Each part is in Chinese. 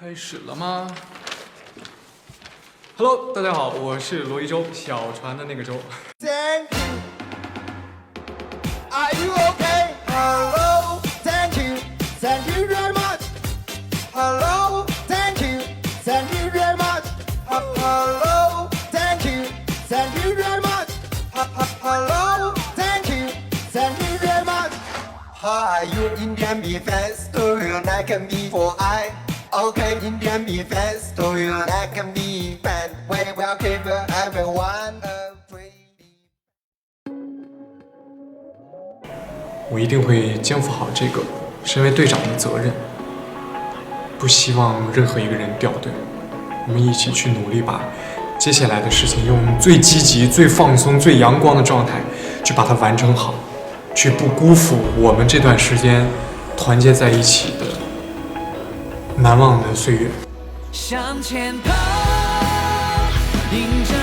开始了吗？Hello，大家好，我是罗一舟，小船的那个舟。Thank you. Are you okay? Hello. Thank you. Thank you very much. Hello. Thank you. Thank you very much. H- Hello. Thank you. Thank you very much. H- h- Hello. Thank you. Thank you very much. How are you Indian me fans. Do you like me for I? Okay, Indian me fans. Do you like me bad. We will give everyone a pretty. 我一定会肩负好这个身为队长的责任，不希望任何一个人掉队。我们一起去努力，把接下来的事情用最积极、最放松、最阳光的状态去把它完成好，去不辜负我们这段时间团结在一起的难忘的岁月。向前跑，迎着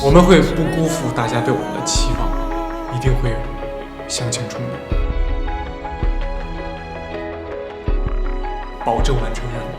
我们会不辜负大家对我们的期望，一定会向前冲的，保证完成任务。